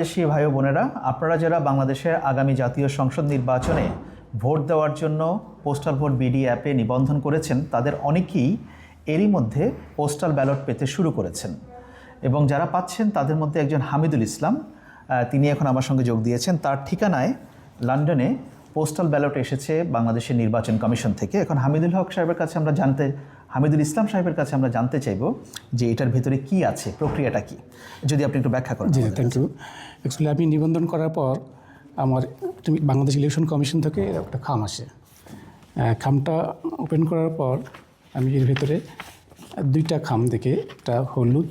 দেশি ভাই বোনেরা, আপনারা যারা বাংলাদেশের আগামী জাতীয় সংসদ নির্বাচনে ভোট দেওয়ার জন্য পোস্টাল ভোট বিডি অ্যাপে নিবন্ধন করেছেন, তাদের অনেকেই এরই মধ্যে পোস্টাল ব্যালট পেতে শুরু করেছেন। এবং যারা পাচ্ছেন, তাদের মধ্যে একজন হামিদুল ইসলাম তিনি এখন আমার সঙ্গে যোগ দিয়েছেন। তার ঠিকানায় লন্ডনে পোস্টাল ব্যালট এসেছে বাংলাদেশের নির্বাচন কমিশন থেকে। এখন হামিদুল হক সাহেবের কাছে আমরা জানতে হামিদুল ইসলাম সাহেবের কাছে আমরা জানতে চাইব যে এটার ভেতরে কি আছে প্রক্রিয়াটা কি? যদি আপনি একটু ব্যাখ্যা করেন জি থ্যাংক ইউ অ্যাকচুয়ালি আমি নিবন্ধন করার পর আমার একটা বাংলাদেশ ইলেকশন কমিশন থেকে একটা খাম আসে। খামটা ওপেন করার পর আমি এর ভিতরে দুইটা খাম দেখে একটা হলুদ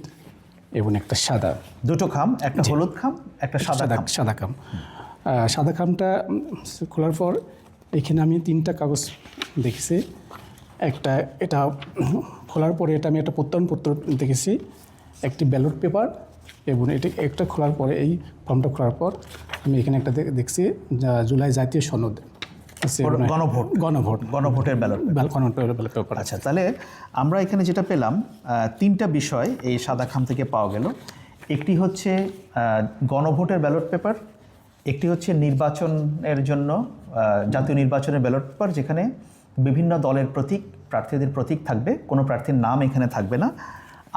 এবং একটা সাদা। দুটো খাম একটা হলুদ খাম একটা সাদা সাদা খাম। সাদা খামটা খোলার পর এখানে আমি তিনটা কাগজ দেখেছি। একটা এটা খোলার পরে এটা আমি একটা প্রত্যয়নপত্র দেখেছি একটি ব্যালট পেপার এবং এটা একটা খোলার পরে এই ফর্মটা খোলার পর আমি এখানে একটা দেখছি জুলাই জাতীয় সনদ। আছে গণভোট। গণভোট। গণভোটের ব্যালট ব্যাল- গণভোট ব্যালট পেপার। আচ্ছা তাহলে আমরা এখানে যেটা পেলাম তিনটা বিষয় এই সাদা খাম থেকে পাওয়া গেল। একটি হচ্ছে গণভোটের ব্যালট পেপার একটি হচ্ছে নির্বাচনের জন্য জাতীয় নির্বাচনের ব্যালট পেপার যেখানে বিভিন্ন দলের প্রতীক, প্রার্থীদের প্রতীক থাকবে, কোনো প্রার্থীর নাম এখানে থাকবে না।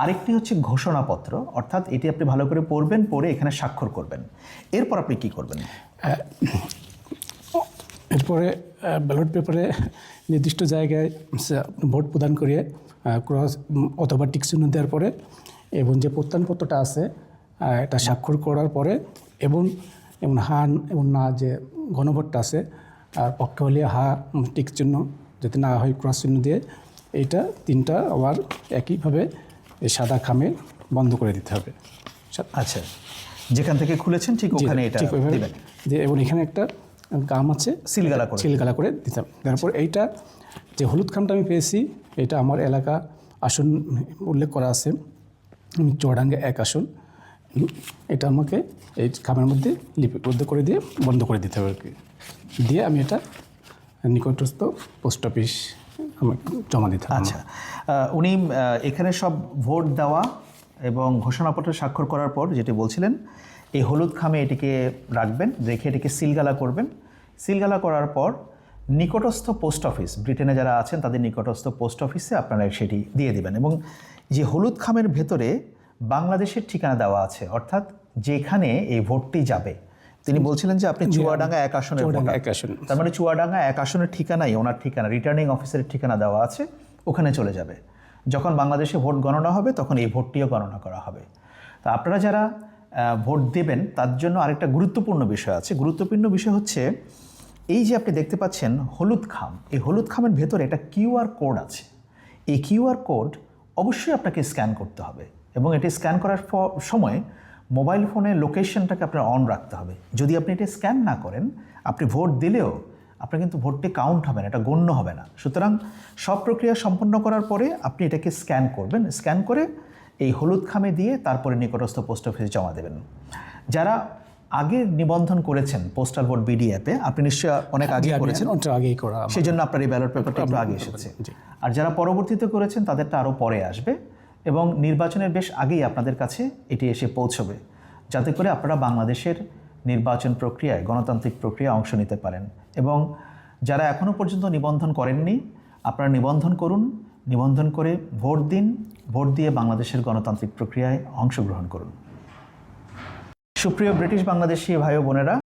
আরেকটি হচ্ছে ঘোষণাপত্র, অর্থাৎ এটি আপনি ভালো করে পড়বেন, পড়ে এখানে স্বাক্ষর করবেন। এরপর আপনি কি করবেন? এরপরে ব্যালট পেপারে নির্দিষ্ট জায়গায় ভোট প্রদান করে ক্রস, অথবা টিক চিহ্ন দেওয়ার পরে, এবং যে প্রত্যয়নপত্রটা আছে এটা স্বাক্ষর করার পরে, এবং এবং হা এবং না যে গণভোটটা আছে আর পক্ষে হলে হা টিক চিহ্ন যদি না হয় ক্রস চিহ্ন দিয়ে এইটা তিনটা আবার একইভাবে এই সাদা খামে বন্ধ করে দিতে হবে। আচ্ছা যেখান থেকে খুলেছেন ঠিক ওখানে এটা ঠিক ওইভাবে এবং এখানে একটা গাম আছে সিলগালা করে সিলগালা করে দিতাম তারপর এইটা যে হলুদ খামটা আমি পেয়েছি এটা আমার এলাকা আসন উল্লেখ করা আছে আমি চুয়াডাঙ্গে এক আসন। এটা আমাকে এই খামের মধ্যে লিপিবদ্ধ করে দিয়ে বন্ধ করে দিতে হবে আর কি। দিয়ে আমি এটা নিকটস্থ পোস্ট অফিস আমাকে জমা দিতে হবে। আচ্ছা উনি এখানে সব ভোট দেওয়া এবং ঘোষণাপত্র স্বাক্ষর করার পর যেটি বলছিলেন, এই হলুদ খামে এটিকে রাখবেন, রেখে এটিকে সিলগালা করবেন। সিলগালা করার পর নিকটস্থ পোস্ট অফিস, ব্রিটেনে যারা আছেন তাদের নিকটস্থ পোস্ট অফিসে আপনারা সেটি দিয়ে দিবেন এবং যে হলুদ খামের ভেতরে বাংলাদেশের ঠিকানা দেওয়া আছে অর্থাৎ যেখানে এই ভোটটি যাবে। তিনি বলছিলেন যে আপনি চুয়াডাঙ্গা এক আসনের এক আসন। তার মানে চুয়াডাঙ্গা এক আসনের ঠিকানাই ওনার ঠিকানা রিটার্নিং অফিসারের ঠিকানা দেওয়া আছে ওখানে চলে যাবে। যখন বাংলাদেশে ভোট গণনা হবে তখন এই ভোটটিও গণনা করা হবে। তা আপনারা যারা ভোট দেবেন তার জন্য আরেকটা গুরুত্বপূর্ণ বিষয় আছে। গুরুত্বপূর্ণ বিষয় হচ্ছে এই যে আপনি দেখতে পাচ্ছেন হলুদ খাম এই হলুদ খামের ভেতরে একটা কিউআর কোড আছে। এই কিউআর কোড অবশ্যই আপনাকে স্ক্যান করতে হবে। এবং এটি স্ক্যান করার সময় মোবাইল ফোনে লোকেশনটাকে আপনার অন রাখতে হবে। যদি আপনি এটা স্ক্যান না করেন আপনি ভোট দিলেও আপনার কিন্তু ভোটটি কাউন্ট হবে না এটা গণ্য হবে না। সুতরাং সব প্রক্রিয়া সম্পন্ন করার পরে আপনি এটাকে স্ক্যান করবেন। স্ক্যান করে এই হলুদ খামে দিয়ে তারপরে নিকটস্থ পোস্ট অফিসে জমা দেবেন। যারা আগে নিবন্ধন করেছেন পোস্টাল ভোট বিডি অ্যাপে আপনি নিশ্চয়ই অনেক আগে করেছেন। আগেই করা সেই জন্য আপনার এই ব্যালট পেপারটা একটু আগে এসেছে। আর যারা পরবর্তীতে করেছেন তাদেরটা আরও পরে আসবে। এবং নির্বাচনের বেশ আগেই আপনাদের কাছে এটি এসে পৌঁছবে, যাতে করে আপনারা বাংলাদেশের নির্বাচন প্রক্রিয়ায়, গণতান্ত্রিক প্রক্রিয়ায় অংশ নিতে পারেন। এবং যারা এখনও পর্যন্ত নিবন্ধন করেননি, আপনারা নিবন্ধন করুন, নিবন্ধন করে ভোট দিন, ভোট দিয়ে বাংলাদেশের গণতান্ত্রিক প্রক্রিয়ায় অংশগ্রহণ করুন। সুপ্রিয় ব্রিটিশ বাংলাদেশি ভাই বোনেরা